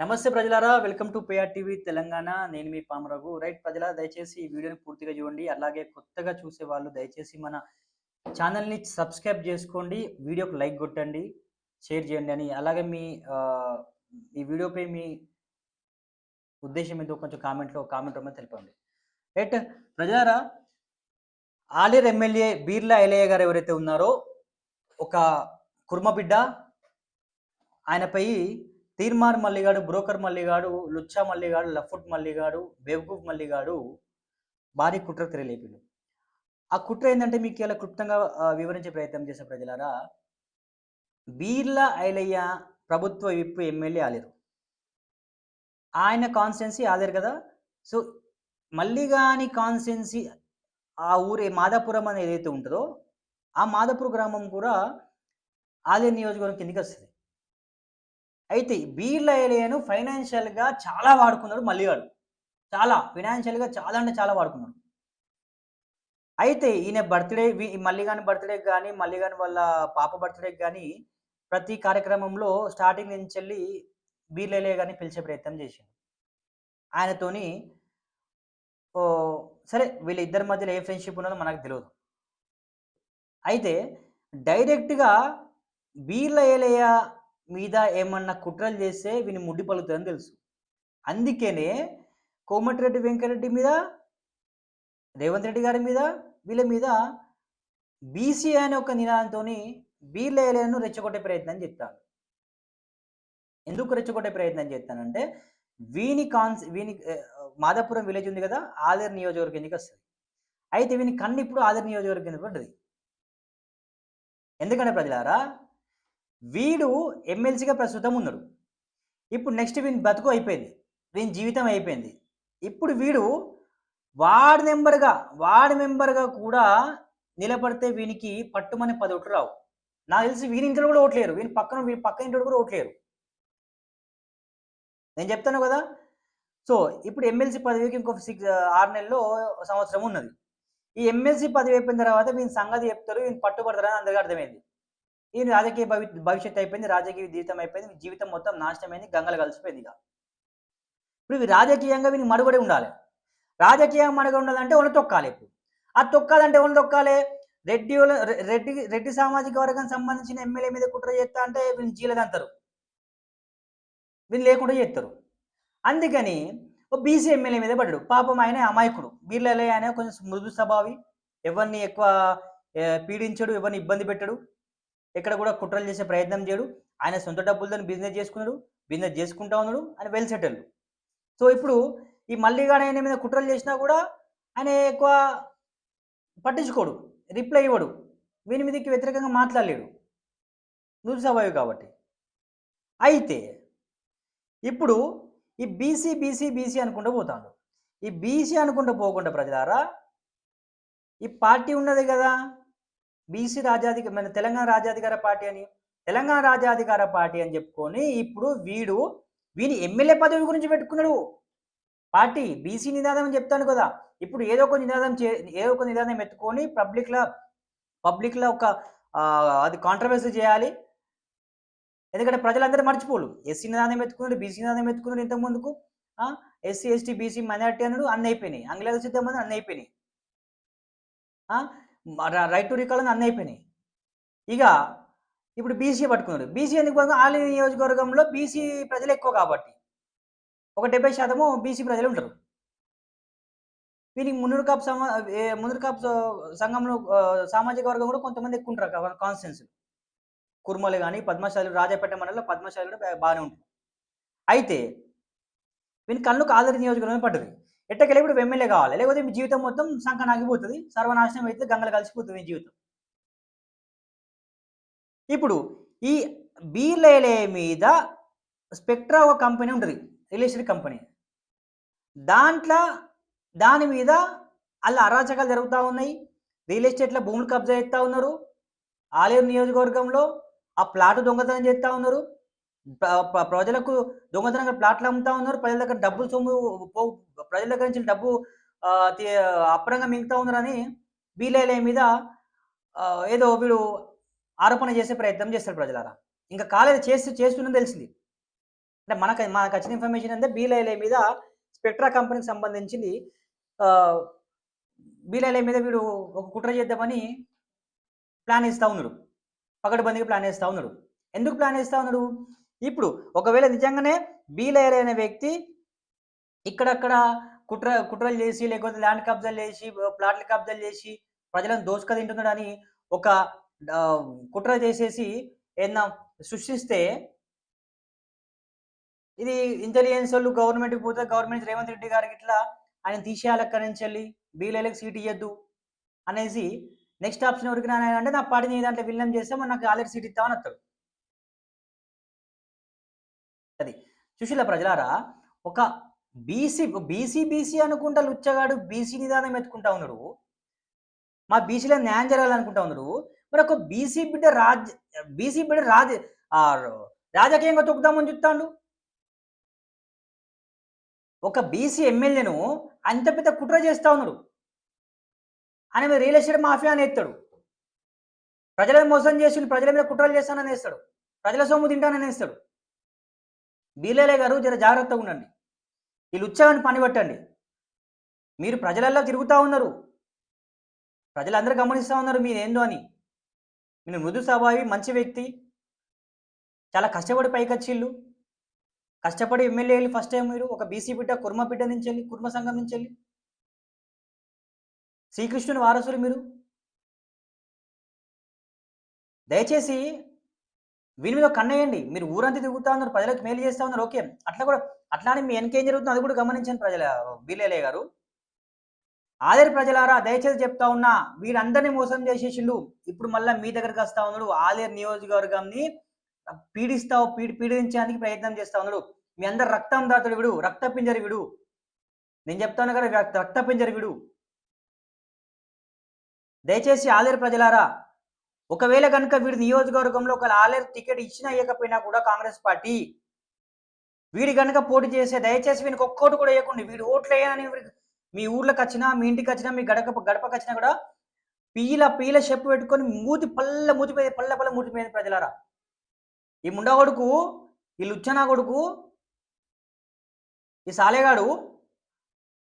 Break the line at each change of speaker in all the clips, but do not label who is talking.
నమస్తే ప్రజలారా welcome to PR TV Telangana. నేను మీ పామరఘు. రైట్ ప్రజల దయచేసి ఈ వీడియోని పూర్తిగా చూడండి. అలాగే కొత్తగా చూసే వాళ్ళు దయచేసి మన ఛానల్ని సబ్స్క్రైబ్ చేసుకోండి. వీడియోకి లైక్ కొట్టండి షేర్ చేయండి అని. అలాగే మీ ఈ వీడియోపై మీ ఉద్దేశం ఏదో కొంచెం కామెంట్లో కామెంట్ రూపంలో తెలిపండి. రైట్ ప్రజలారా ఆలేరు ఎమ్మెల్యే బీర్లా ఎలయ్య గారు ఎవరైతే ఉన్నారో ఒక కుర్మబిడ్డ ఆయనపై తీర్మార్ మల్లిగాడు బ్రోకర్ మల్లిగాడు లుచ్చా మల్లిగాడు లఫుట్ మల్లిగాడు బేవకూఫ్ మల్లిగాడు భారీ కుట్ర తెరలేపిడు. ఆ కుట్ర ఏంటంటే మీకు ఇలా క్లుప్తంగా వివరించే ప్రయత్నం చేసే ప్రజలారా బీర్లా ఐలయ్య ప్రభుత్వ విప్పు ఎమ్మెల్యే ఆలేరు. ఆయన కాన్స్టెన్సీ ఆలేరు కదా. సో మల్లిగాని కాన్స్టిట్యున్సీ ఆ ఊరే మాదాపురం అనేది ఏదైతే ఉంటుందో ఆ మాదాపురం గ్రామం కూడా ఆలేరు నియోజకవర్గం కిందకి వస్తుంది. అయితే బీర్ల ఏలియను ఫైనాన్షియల్గా చాలా వాడుకున్నాడు మల్లిగాడు. చాలా ఫైనాన్షియల్గా చాలా అంటే చాలా వాడుకున్నాడు. అయితే ఈయన బర్త్డే మల్లిగాని బర్త్డే కానీ మల్లిగాని వాళ్ళ పాప బర్త్డేకి కానీ ప్రతి కార్యక్రమంలో స్టార్టింగ్ నుంచి వెళ్ళి బీర్లేలే కానీ పిలిచే ప్రయత్నం చేసిండు. ఆయనతోని ఓ సరే వీళ్ళిద్దరి మధ్యలో ఏ ఫ్రెండ్షిప్ ఉన్నదో మనకు తెలియదు అయితే డైరెక్ట్గా బీర్ల ఏలయ్య మీద ఏమన్నా కుట్రలు చేస్తే వీని ముడ్డి పలుకుతుందని తెలుసు. అందుకనే కోమటిరెడ్డి వెంకరెడ్డి మీద రేవంత్ రెడ్డి గారి మీద వీళ్ళ మీద బీసీ అనే ఒక నినాదంతో బీర్ల రెచ్చగొట్టే ప్రయత్నం చేస్తాను ఎందుకు రెచ్చగొట్టే ప్రయత్నం చేస్తానంటే వీని కాన్స్ వీని ఆ, మాదాపురం విలేజ్ ఉంది కదా ఆలేరు నియోజకవర్గం కిందకి వస్తుంది. అయితే వీని కన్ను ఇప్పుడు ఆలేరు నియోజకవర్గం కింద పడ్డది. ఎందుకంటే ప్రజలారా వీడు ఎమ్మెల్సీగా ప్రస్తుతం ఉన్నాడు. ఇప్పుడు నెక్స్ట్ వీని బతుకు అయిపోయింది. వీని జీవితం అయిపోయింది. ఇప్పుడు వీడు వార్డ్ మెంబర్గా వార్డ్ మెంబర్గా కూడా నిలబడితే వీనికి పట్టుమని పది ఓట్లు రావు. నాకు తెలిసి వీని ఇంట్లో కూడా ఓట్లేరు. వీని పక్కన వీని పక్క ఇంట్లో కూడా ఓట్లేరు. నేను చెప్తాను కదా? సో ఇప్పుడు ఎమ్మెల్సీ పదవికి ఇంకో సిక్స్ ఆరు నెలల్లో సంవత్సరం ఉన్నది. ఈ ఎమ్మెల్సీ పదవి అయిపోయిన తర్వాత వీని సంగతి చెప్తారు వీని పట్టుబడతారని అందరికీ అర్థమైంది. ఈయన రాజకీయ భవి భవిష్యత్తు అయిపోయింది రాజకీయ జీవితం అయిపోయింది జీవితం మొత్తం నాశనమైంది గంగలు కలిసిపోయింది ఇక. ఇప్పుడు రాజకీయంగా వీనికి మడుగడే ఉండాలి. రాజకీయంగా మనుగడ ఉండాలంటే వాళ్ళు తొక్కాలి ఇప్పుడు. ఆ తొక్కాలంటే వాళ్ళు తొక్కాలి. రెడ్డి రెడ్డి రెడ్డి సామాజిక వర్గం సంబంధించిన ఎమ్మెల్యే మీద కుట్ర చేస్తా అంటే వీళ్ళు జీలదంతారు వీళ్ళు లేకుండా చేస్తారు అందుకని ఓ బీసీ ఎమ్మెల్యే మీద పడ్డాడు. పాపం ఆయన అమాయకుడు. వీళ్ళలే ఆయన కొంచెం మృదు స్వభావి. ఎవరిని ఎక్కువ పీడించడు ఎవరిని ఇబ్బంది పెట్టడు. ఎక్కడ కూడా కుట్రలు చేసే ప్రయత్నం చేయడు. ఆయన సొంత డబ్బులతో బిజినెస్ చేసుకున్నాడు. బిజినెస్ చేసుకుంటా ఉన్నాడు ఆయన వెల్ సెటిల్ సో ఇప్పుడు ఈ మల్లిగాడు ఆయన మీద కుట్రలు చేసినా కూడా ఆయన ఎక్కువ పట్టించుకోడు. రిప్లై ఇవ్వడు. వీని మీదకి వ్యతిరేకంగా మాట్లాడలేడు. నువ్వు స్వభావి కాబట్టి. అయితే ఇప్పుడు ఈ బీసీ బీసీ బీసీ అనుకుంటూ పోతాడు. ఈ బీసీ అనుకుంటూ పోకుండా ప్రజలారా ఈ పార్టీ ఉన్నది కదా. బీసీ రాజాధిక మన తెలంగాణ రాజ్యాధికార పార్టీ అని తెలంగాణ రాజ్యాధికార పార్టీ అని చెప్పుకొని ఇప్పుడు వీడు వీని ఎమ్మెల్యే పదవి గురించి పెట్టుకున్నాడు. పార్టీ బీసీ నినాదం అని చెప్తాను కదా. ఇప్పుడు ఏదో ఒక నినాదం చే ఏదో ఒక నినాదం ఎత్తుకొని పబ్లిక్లో పబ్లిక్లో ఒక అది కాంట్రవర్సీ చేయాలి. ఎందుకంటే ప్రజలందరూ మర్చిపోలు. ఎస్సీ నినాదం ఎత్తుకున్నాడు బీసీ నినాదం ఎత్తుకున్నాడు ఇంతకు ముందుకు. ఎస్సీ ఎస్టీ బీసీ మైనార్టీ అన్నాడు అన్ని అయిపోయినాయి. ఆంగ్లేయుల సిద్ధం అని అన్ని అయిపోయినాయి. రైట్ టు రికాల్ అని అన్ని అయిపోయినాయి. ఇక ఇప్పుడు బీసీ పట్టుకున్నారు బీసీ ఎందుకు ఆలయ నియోజకవర్గంలో బీసీ ప్రజలు ఎక్కువ కాబట్టి. ఒక డెబ్బై శాతము బీసీ ప్రజలు ఉంటారు వీరికి మున్నూరు కాపు సమా మున్నూరు కాపు సంఘంలో సామాజిక వర్గం కూడా కొంతమంది ఎక్కువ ఉంటారు కాన్స్టెన్స్ కుర్మలు కానీ పద్మశాలి రాజాపేట మండలంలో పద్మశాలి కూడా బాగానే ఉంటుంది అయితే వీని కళ్ళకు ఆదరి నియోజకవర్గమే పడ్డది. ఎట్టకెళ్ళి ఇప్పుడు ఎమ్మెల్యే కావాలి. లేకపోతే మీ జీవితం మొత్తం సంకనాగిపోతుంది. సర్వనాశనం అయితే గంగలు కలిసిపోతుంది మీ జీవితం. ఇప్పుడు ఈ బీలేలే మీద స్పెక్ట్రా ఒక కంపెనీ ఉంటుంది. Real estate company. దాంట్లో దాని మీద అలా అరాచకాలు జరుగుతూ ఉన్నాయి. రియల్ ఎస్టేట్లో భూములు కబ్జా చేస్తూ ఉన్నారు. ఆలేరు నియోజకవర్గంలో ఆ ప్లాట్ దొంగతనం చేస్తూ ఉన్నారు. ప్రజలకు దొంగతనంగా ప్లాట్లు అమ్ముతా ఉన్నారు. ప్రజల దగ్గర డబ్బులు సొమ్ము పో- ప్రజల దగ్గర నుంచి డబ్బు అప్రంగా మింగుతా ఉన్నారని బీలేలే మీద ఏదో వీడు ఆరోపణ చేసే ప్రయత్నం చేస్తారు ప్రజలారా. ఇంకా కాలేదు చేస్తూ చేస్తుందని తెలిసింది. అంటే మనకు మనకు వచ్చిన ఇన్ఫర్మేషన్ అంటే బీలైలే మీద స్పెక్ట్రా కంపెనీకి సంబంధించింది బీలైలే మీద వీడు ఒక కుట్ర చేద్దామని ప్లాన్ వేస్తూ ఉన్నాడు పకడ్బందీగా ప్లాన్ వేస్తూ ఉన్నాడు ఎందుకు ప్లాన్ వేస్తూ ఉన్నాడు ఇప్పుడు ఒకవేళ నిజంగానే బీలయర్ అనే వ్యక్తి ఇక్కడక్కడ కుట్ర కుట్రలు చేసి లేకపోతే ల్యాండ్ కబ్జాలు చేసి ప్లాట్లు కబ్జాలు చేసి ప్రజలను దోసుక తింటున్నాడని ఒక కుట్ర చేసేసి ఏదన్నా సృష్టిస్తే ఇది ఇంటెలిజెన్స్ వాళ్ళు గవర్నమెంట్కి పోతే గవర్నమెంట్ రేవంత్ రెడ్డి గారికి ఇట్లా ఆయన తీసేయాలి అక్కడి నుంచి వెళ్ళి బీలైలకు సీట్ ఇవ్వద్దు అనేసి నెక్స్ట్ ఆప్షన్ ఎవరికి నాయన అంటే నా పార్టీని దాంట్లో విలీనం చేస్తే మనకు నాకు ఆల్రెడీ సీట్ ఇస్తామని వస్తాడు అది సుశీల ప్రజలారా ఒక బీసీ బీసీ బీసీ అనుకుంటా లుచ్చగాడు బీసీ నిదానం ఎత్తుకుంటా ఉన్నాడు. మా బీసీలో న్యాయం జరగాలనుకుంటా ఉన్నాడు. మరి ఒక బీసీ బిడ్డ రాజ్ బీసీ బిడ్డ రాజ రాజకీయంగా తొక్కుదామని చెప్తాడు ఒక బీసీ ఎమ్మెల్యేను అంత పెద్ద కుట్ర చేస్తా ఉన్నాడు. ఆయన మీద రియల్ ఎస్టేట్ మాఫియా అని ఎత్తాడు ప్రజలను మోసం చేసి ప్రజల మీద కుట్రలు చేస్తానని వేస్తాడు ప్రజల సొమ్ము తింటానని వేస్తాడు బీలేలే గారు జర జాగ్రత్తగా ఉండండి. వీళ్ళు ఉత్సాహాన్ని పనిపెట్టండి మీరు ప్రజలల్లో తిరుగుతూ ఉన్నారు. ప్రజలందరూ గమనిస్తూ ఉన్నారు మీరేందో అని. మీరు మృదు స్వభావి మంచి వ్యక్తి. చాలా కష్టపడి పైకొచ్చిళ్ళు. కష్టపడి ఎమ్మెల్యేలు ఫస్ట్ టైం మీరు. ఒక బీసీ బిడ్డ కుర్మ బిడ్డ నుంచి వెళ్ళి కుర్మ సంఘం నుంచి వెళ్ళి. శ్రీకృష్ణుని వారసులు మీరు. దయచేసి వీని మీద కన్నేయండి మీరు ఊరంతా తిరుగుతా ఉన్నారు ప్రజలకు మేలు చేస్తా ఉన్నారు ఓకే. అట్లా కూడా అట్లానే మీ వెనకేం జరుగుతుందో అది కూడా గమనించండి ప్రజల బీలేలే గారు. ఆలేరు ప్రజలారా దయచేసి చెప్తా ఉన్నా వీరందరినీ మోసం చేసేసిండు. ఇప్పుడు మళ్ళీ మీ దగ్గరకు వస్తా ఉన్నాడు. ఆలేరు నియోజకవర్గంని పీడిస్తావు పీడి పీడించడానికి ప్రయత్నం చేస్తా ఉన్నాడు. మీ అందరు రక్తం దాతుడు విడు రక్త పింజరి విడు. నేను చెప్తాను కదా రక్త- రక్త పింజరి విడు. దయచేసి ఆలేరు ప్రజలారా ఒకవేళ కనుక వీడి నియోజకవర్గంలో ఒక ఆలయ టికెట్ ఇచ్చినా ఇవ్వకపోయినా కూడా కాంగ్రెస్ పార్టీ వీడి కనుక పోటీ చేస్తే దయచేసి వీనికి ఒక్కోటి కూడా వేయకండి వీడు ఓట్లు వేయని మీ ఊర్లోకి వచ్చినా మీ ఇంటికి వచ్చినా మీ గడప గడపకి వచ్చినా కూడా పీల పీల చెప్పు పెట్టుకొని మూతి పల్ల మూతిపోయింది పల్ల పల్ల మూతిపోయింది ప్రజలారా. ఈ ముండా కొడుకు ఈ లుచ్చనా కొడుకు ఈ సాలేగాడు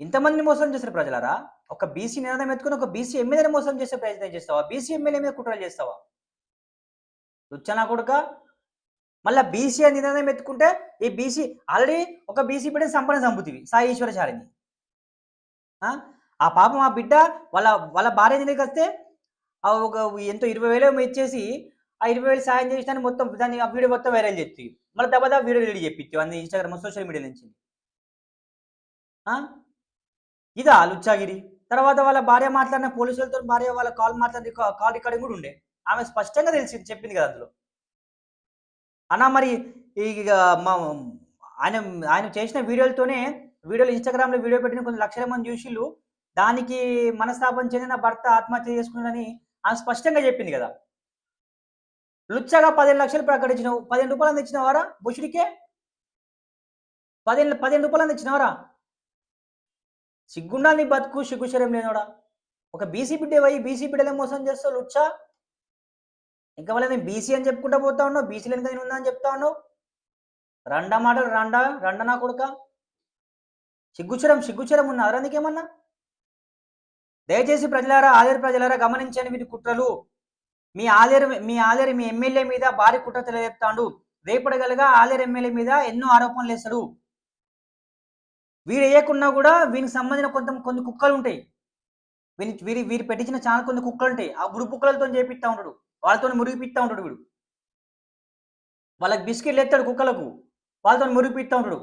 ఇంతమందిని మోసం చేశారు ప్రజలారా. ఒక బీసీ నినాదం ఎత్తుకుని ఒక బీసీ ఎమ్మెల్యేని మోసం చేసే ప్రయత్నం చేస్తావా? బీసీ ఎమ్మెల్యే మీద కుట్రలు చేస్తావా? లుచ్చనా కొడుక? మళ్ళీ బీసీ అని నినాదం ఎత్తుకుంటే ఈ బీసీ ఆల్రెడీ ఒక బీసీ బిడ్డ సంపన్న సంపుతివి సాయి ఈశ్వరచారిని. ఆ? ఆ పాపం ఆ బిడ్డ వాళ్ళ వాళ్ళ భార్య దగ్గరికి వస్తే ఒక ఎంతో ఇరవై వేలు ఇచ్చేసి ఆ ఇరవై వేలు సాయం చేసిన మొత్తం దాన్ని ఆ వీడియో మొత్తం వైరల్ చేస్తుంది మళ్ళీ దెబ్బదా వీడియో రిలీజ్ చెప్పించు అన్ని ఇన్స్టాగ్రామ్ సోషల్ మీడియా నుంచి. ఆ? ఇదా లుచ్చాగిరి? తర్వాత వాళ్ళ భార్య మాట్లాడిన పోలీసులతో భార్య వాళ్ళ కాల్ మాట్లాడి కాల్ రికార్డింగ్ కూడా ఉండే. ఆమె స్పష్టంగా తెలిసింది చెప్పింది కదా అందులో. అన్నా మరి ఈ ఇక మా ఆయన ఆయన చేసిన వీడియోలతోనే వీడియోలు ఇన్స్టాగ్రామ్లో వీడియో పెట్టిన కొన్ని లక్షల మంది చూసిళ్ళు. దానికి మనస్తాపం చెందిన భర్త ఆత్మహత్య చేసుకున్నాడని ఆమె స్పష్టంగా చెప్పింది కదా. లుచ్చగా పదిహేను లక్షలు ప్రకటించినావు పదిహేను రూపాయలు తెచ్చినవారా బుషుడికే? పదిహేను పదిహేను రూపాయలు అందించినవారా? సిగ్గుండా నీ బతుకు సిగ్గుశరం లేనోడా? ఒక బీసీ బిడ్డ పోయి బీసీ బిడ్డలే మోసం చేస్తావు లుచ్చా? ఇంకా వాళ్ళ నేను బీసీ అని చెప్పుకుంటా పోతా ఉన్నావు బీసీలు ఇంకా నేను ఉందా అని చెప్తా ఉన్నావు? రండా మాటలు రండా రండ నా కొడుక. సిగ్గుచరం సిగ్గుచరం ఉన్నదా నీకేమన్నా దయచేసి ప్రజలారా ఆలేరు ప్రజలారా గమనించండి వీటి కుట్రలు. మీ ఆలేరు మీ ఆలేరు మీ ఎమ్మెల్యే మీద భారీ కుట్ర తెలియజెప్తాడు రేపడగలగా ఆలేరు ఎమ్మెల్యే మీద ఎన్నో ఆరోపణలు వేస్తాడు. వీడు వేయకున్నా కూడా వీనికి సంబంధించిన కొంత కొన్ని కుక్కలు ఉంటాయి వీని వీరి వీరు పెట్టించిన చాలా కొన్ని కుక్కలు ఉంటాయి ఆ గుడి కుక్కలతో చేపిస్తా ఉంటాడు. వాళ్ళతో మురిగిపిస్తూ ఉంటాడు వీడు. వాళ్ళకి బిస్కెట్లు ఎత్తాడు కుక్కలకు. వాళ్ళతో మురిగిపిస్తూ ఉంటాడు.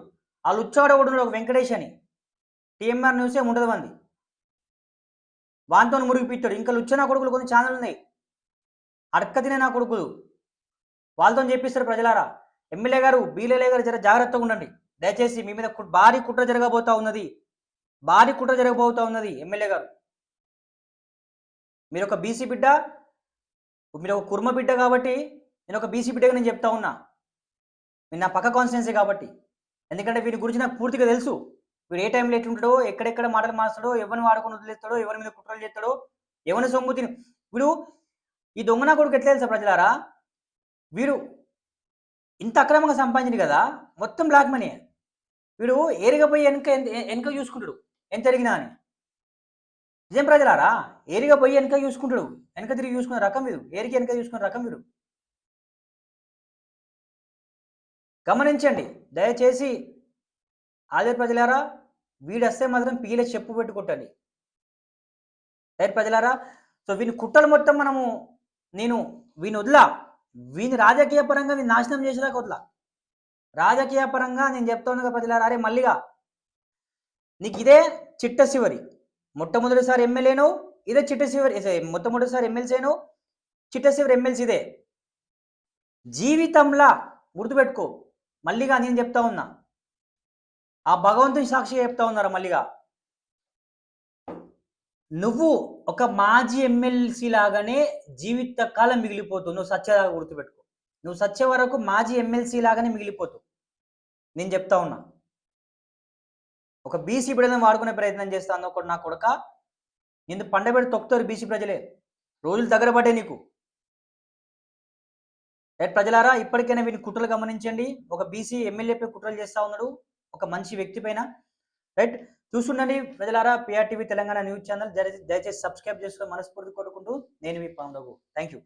వాళ్ళు ఉచ్చాడ కూడా ఒక వెంకటేష్ అని. టీఎంఆర్ న్యూసే ఉండదు మంది. వానితో మురిగిపిస్తాడు. ఇంకా నా కొడుకులు కొన్ని ఛానల్ ఉన్నాయి. అడక్క తినే నా కొడుకులు. వాళ్ళతో చెప్పిస్తారు ప్రజలారా. ఎమ్మెల్యే గారు బీలేలే గారు జర జాగ్రత్తగా ఉండండి. దయచేసి మీ మీద భారీ కుట్ర జరగబోతా ఉన్నది. భారీ కుట్ర జరగబోతా ఉన్నది ఎమ్మెల్యే గారు. మీరు ఒక బీసీ బిడ్డ మీరు ఒక కుర్మ బిడ్డ కాబట్టి నేను ఒక బీసీ బిడ్డగా నేను చెప్తా ఉన్నా. మీరు నా పక్క కాన్స్టిట్యున్సీ కాబట్టి. ఎందుకంటే వీరి గురించి నాకు పూర్తిగా తెలుసు. వీడు ఏ టైంలో ఎట్లుంటాడో ఎక్కడెక్కడ మాటలు మారుస్తాడో ఎవరిని వాడుకొని వదిలేస్తాడో ఎవరి మీద కుట్రలు చేస్తాడో ఎవరిని సొమ్ము తిని వీడు ఈ దొంగన కొడుకు ఎట్లా తెలుసా ప్రజలారా? వీడు ఇంత అక్రమంగా సంపాదించింది కదా మొత్తం బ్లాక్ మనీ. వీడు ఏరిగా పోయి వెనక వెనక చూసుకుంటాడు. ఎంత జరిగినా అని. నిజం ప్రజలారా? ఏరిగా పోయి వెనక చూసుకుంటాడు. వెనక తిరిగి చూసుకునే రకం వీడు. ఏరికి వెనక చూసుకునే రకం వీడు. గమనించండి. దయచేసి ఆదే ప్రజలారా వీడొస్తే మాత్రం పీలే చెప్పు పెట్టుకుంటండి. కొట్టాలి ప్రజలారా సో వీని కుట్రలు మొత్తం మనము నేను వీని వదిలా వీని రాజకీయ పరంగా నేను నాశనం చేసేదాకా వదిలా. రాజకీయ పరంగా నేను చెప్తా ప్రజలారా అరే మల్లిగా నీకు ఇదే చిట్ట చివరి మొట్టమొదటిసారి ఎమ్మెల్యేను ఇదే చిట్ట చివరి ఇదే మొట్టమొదటిసారి ఎమ్మెల్సీను చిట్ట చివరి ఎమ్మెల్సీ ఇదే. జీవితంలా గుర్తుపెట్టుకో. మల్లిగా నేను చెప్తా ఉన్నా. ఆ భగవంతుని సాక్షిగా చెప్తా ఉన్నారా మల్లిగా? నువ్వు ఒక మాజీ ఎమ్మెల్సీ లాగానే జీవిత కాలం మిగిలిపోతావు నువ్వు గుర్తుపెట్టుకో. నువ్వు సచ్చే వరకు మాజీ ఎమ్మెల్సీ లాగానే మిగిలిపోతావు. నేను చెప్తా ఉన్నా. ఒక బీసీ బిడ్డలను వాడుకునే ప్రయత్నం చేస్తాను ఒకటి నా కొడక నిన్ను పండబెడి తొక్కుతారు బీసీ ప్రజలే. రోజులు దగ్గర పడ్డాయి నీకు ప్రజలారా ఇప్పటికైనా వీని కుట్రలు గమనించండి. ఒక బీసీ ఎమ్మెల్యేపై కుట్రలు చేస్తా ఉన్నాడు. ఒక మంచి వ్యక్తి పైన. రైట్? చూస్తుండండి ప్రజలారా పిఆర్టీవీ తెలంగాణ న్యూస్ ఛానల్. దయచేసి సబ్స్క్రైబ్ చేసుకొని మనస్ఫూర్తి కోరుకుంటూ నేను మీ పాండవు. Thank you